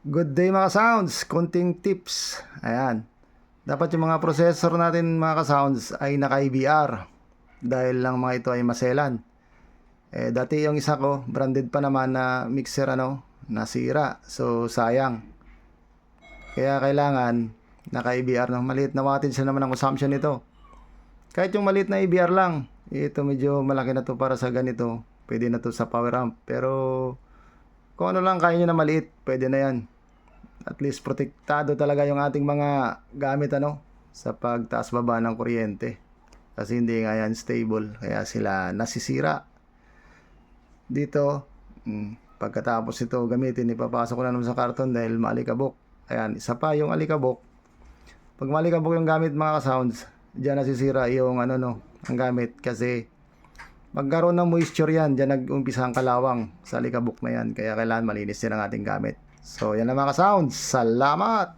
Good day mga sounds, konting tips. Ayan. Dapat yung mga processor natin mga ka-sounds ay naka-IBR dahil lang mga ito ay maselan. Eh dati yung isa ko, branded pa naman na mixer ano, nasira. So sayang. Kaya kailangan naka-IBR ng maliit na wattage na naman ang consumption nito. Kahit yung maliit na IBR lang, ito medyo malaki na to para sa ganito. Pwede na to sa power amp. Pero kung ano lang kaya nyo na maliit, pwede na yan. At least protektado talaga yung ating mga gamit ano sa pagtaas baba ng kuryente. Kasi hindi nga yan stable. Kaya sila nasisira. Dito, mm, pagkatapos ito gamitin, ipapasok ko na naman sa karton dahil maalikabok. Ayan, isa pa yung alikabok. Pag maalikabok yung gamit mga ka-sounds, diyan nasisira yung ano no, ang gamit kasi magkaroon ng moisture yan, diyan nag-umpisa ang kalawang sa alikabok na yan. Kaya kailangan malinis din ang ating gamit. So, yan lang mga ka-sounds. Salamat!